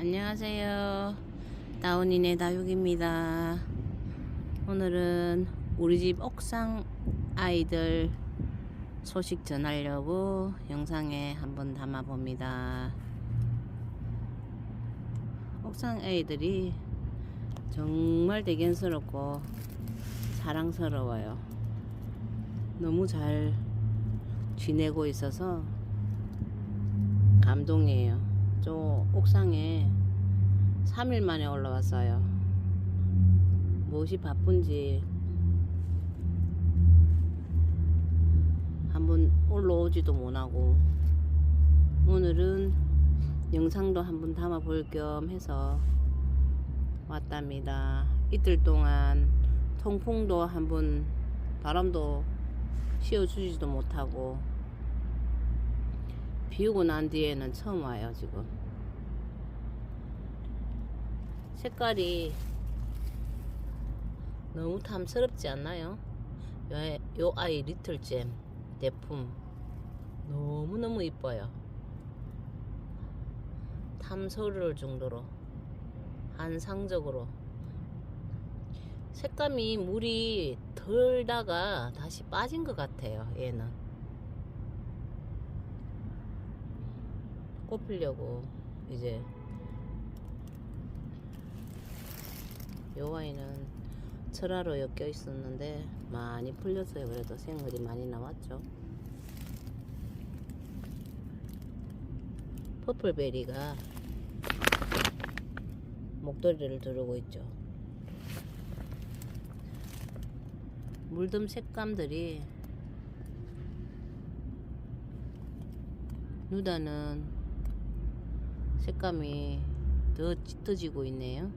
안녕하세요. 다운이네 다육입니다. 오늘은 우리 집 옥상 아이들 소식 전하려고 영상에 한번 담아 봅니다. 옥상 아이들이 정말 대견스럽고 사랑스러워요. 너무 잘 지내고 있어서 감동이에요. 저 옥상에 3일 만에 올라왔어요. 무엇이 바쁜지 한번 올라오지도 못하고 오늘은 영상도 한번 담아 볼 겸 해서 왔답니다. 이틀 동안 통풍도 한번 바람도 씌워주지도 못하고 비 오고 난 뒤에는 처음 와요 지금. 색깔이 너무 탐스럽지 않나요? 요, 요 아이 리틀잼 대품. 너무너무 이뻐요. 탐스러울 정도로 한상적으로. 색감이 물이 덜다가 다시 빠진 것 같아요 얘는 꽃 피려고 이제. 요 아이는 철화로 엮여 있었는데 많이 풀렸어요. 그래도 생물이 많이 나왔죠. 퍼플베리가 목도리를 두르고 있죠. 물듬 색감들이 누다는 색감이 더 짙어지고 있네요.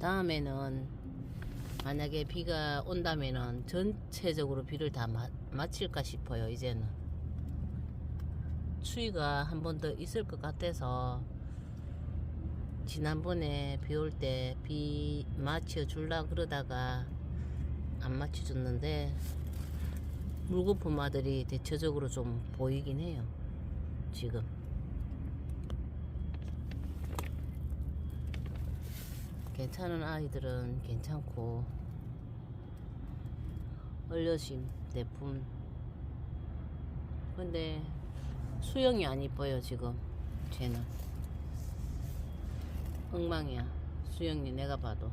다음에는 만약에 비가 온다면은 전체적으로 비를 다 마, 마칠까 싶어요. 이제는 추위가 한 번 더 있을 것 같아서 지난번에 비 올 때 비 맞춰 줄라 그러다가 안 맞춰 줬는데 물거품아들이 대체적으로 좀 보이긴 해요. 지금. 괜찮은 아이들은 괜찮고 얼려심 내품. 근데 수영이 안 이뻐요 지금. 쟤는. 엉망이야 수영이 내가 봐도.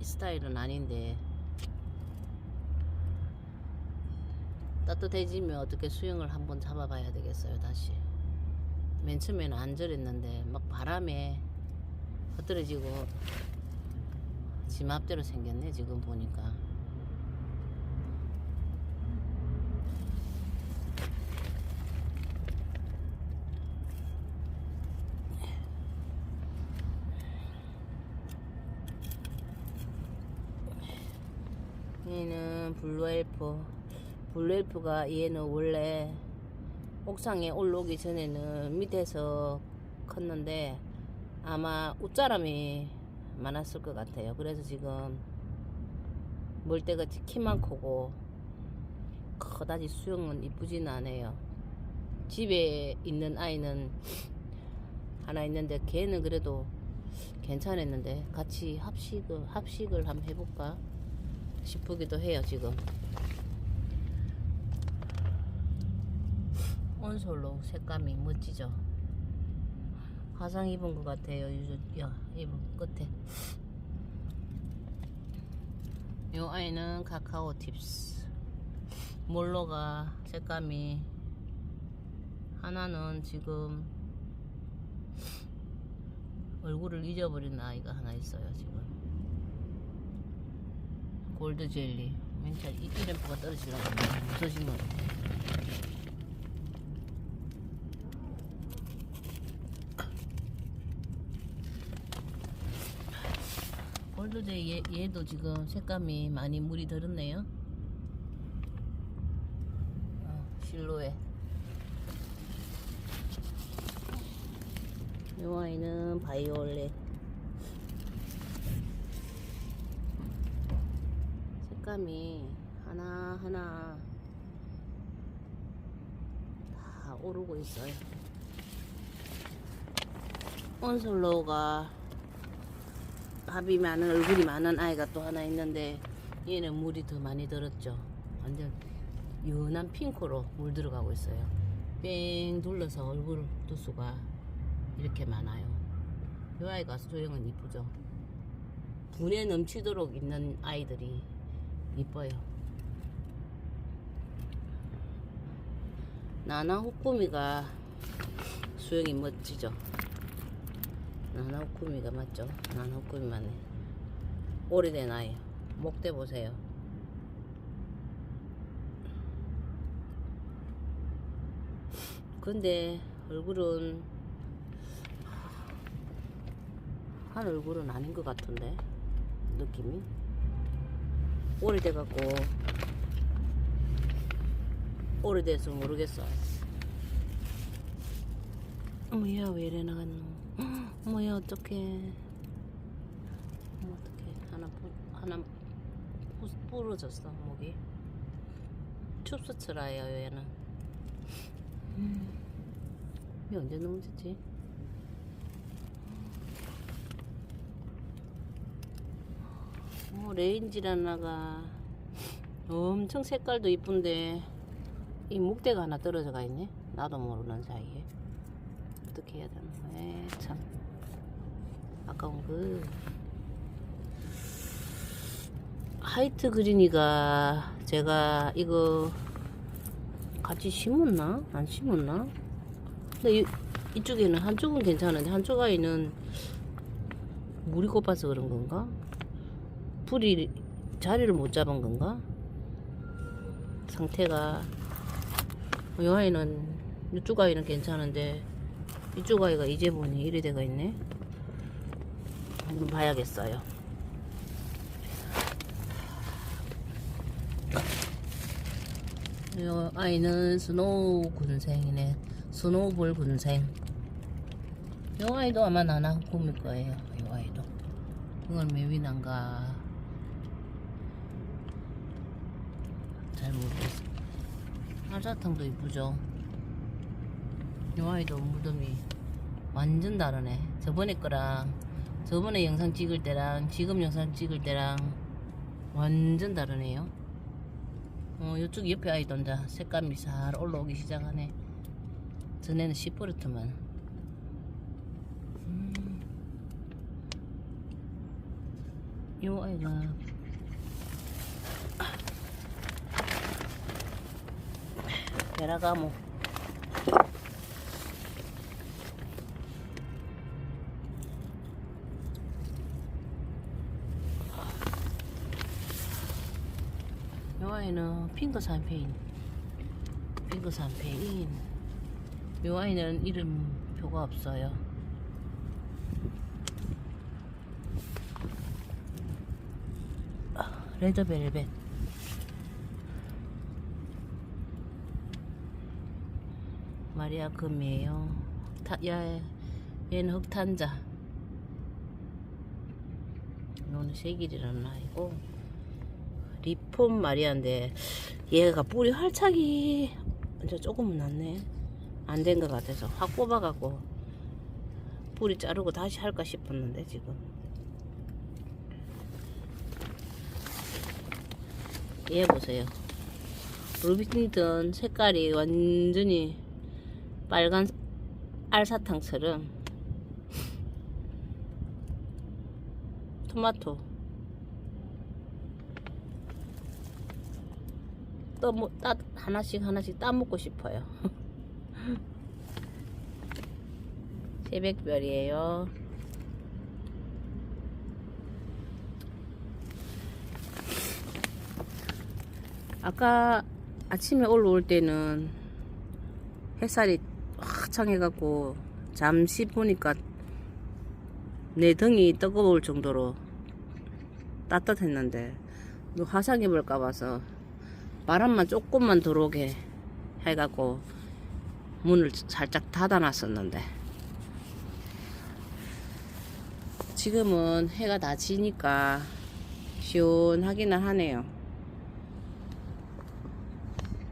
이 스타일은 아닌데 따뜻해지면 어떻게 수영을 한번 잡아봐야 되겠어요 다시? 맨 처음에는 안 저랬는데 막 바람에 흩어지고 지 맘대로 생겼네 지금 보니까. 얘는 블루엘프 블루엘프가 얘는 원래 옥상에 올라오기 전에는 밑에서 컸는데 아마 웃자람이 많았을 것 같아요. 그래서 지금 멀때같이 키만 크고 그다지 수영은 이쁘진 않아요. 집에 있는 아이는 하나 있는데 걔는 그래도 괜찮았는데 같이 합식을 합식을 한번 해볼까 싶기도 해요 지금. 온솔로 색감이 멋지죠. 화상 입은 것 같아요. 요, 야, 입은 끝에. 요 아이는 카카오 팁스. 몰로가 색감이 하나는 지금 얼굴을 잊어버린 아이가 하나 있어요. 지금 골드 젤리. 맨날 이 이름표가 떨어지려고 무서지면 골드제 얘, 얘도 지금 색감이 많이 물이 들었네요. 어, 실로에. 이 아이는 바이올렛. 색감이 하나하나 다 오르고 있어요. 온솔로가 밥이 많은 얼굴이 많은 아이가 또 하나 있는데 얘는 물이 더 많이 들었죠. 완전 연한 핑크로 물 들어가고 있어요. 뺑 둘러서 얼굴 두수가 이렇게 많아요. 이 아이가 소영은 이쁘죠. 분에 넘치도록 있는 아이들이 이뻐요. 나나 호꾸미가 수영이 멋지죠. 나나 호꾸미가 맞죠? 나나 호꾸미 맞네. 오래된 아이. 목대 보세요. 근데 얼굴은 한 얼굴은 아닌 것 같은데 느낌이 오래돼갖고 오래돼서 모르겠어. 어머야 왜 이래 나갔노? 어머야 어떡해? 어머 어떡해 하나 부, 하나 부, 부러졌어 목이. 춥스트라예요 얘는. 음, 이 언제 넘어졌지? 어, 레인지라는 아가 엄청 색깔도 이쁜데 이 목대가 하나 떨어져 가 있네. 나도 모르는 사이에 어떻게 해야 되나? 에참 아까운 그 하이트 그린이가 제가 이거 같이 심었나? 안 심었나? 근데 이, 이쪽에는 한쪽은 괜찮은데 한쪽 아이는 물이 고파서 그런 건가? 불이 자리를 못 잡은 건가? 상태가 이 아이는 이쪽 아이는 괜찮은데 이쪽 아이가 이제 보니 이래 돼가 있네. 한번 봐야겠어요. 이 아이는 스노우 군생이네. 스노우볼 군생. 이 아이도 아마 나나 꿈일 거예요. 이 아이도. 이건 매위난가 잘 모르겠어. 알사탕도 이쁘죠. 이 아이도 무덤이 완전 다르네. 저번에 거랑 저번에 영상 찍을 때랑 지금 영상 찍을 때랑 완전 다르네요. 어, 이쪽 옆에 아이도 이제 색감이 잘 올라오기 시작하네. 전에는 시퍼렇트만. 음. 이 아이가 베라가모 요 아이는 핑크 산페인 핑크 산페인 요 아이는 이름표가 없어요 아, 레드벨벳 마리아 금이에요. 타, 야, 얘는 흑탄자. 이거는 세길이라는 아이고. 리폼 마리아인데, 얘가 뿌리 활착이 이제 조금은 났네. 안 된 것 같아서 확 뽑아갖고 뿌리 자르고 다시 할까 싶었는데, 지금. 얘 보세요. 루비팅턴 색깔이 완전히 빨간 알사탕처럼 토마토 또뭐따 하나씩 하나씩 따 먹고 싶어요. 새벽별이에요. 아까 아침에 올라올 때는 햇살이 화창해갖고 잠시 보니까 내 등이 뜨거울 정도로 따뜻했는데 너 화상 입을까 봐서 바람만 조금만 들어오게 해갖고 문을 살짝 닫아놨었는데 지금은 해가 다 지니까 시원하기는 하네요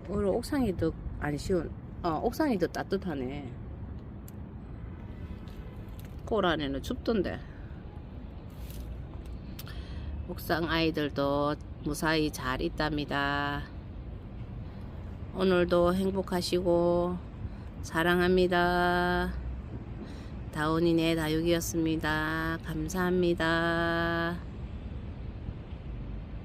오늘 옥상이 더 안 시원 어, 옥상이 더 따뜻하네. 골 안에는 춥던데. 옥상 아이들도 무사히 잘 있답니다. 오늘도 행복하시고 사랑합니다. 다운이네 다육이었습니다. 감사합니다.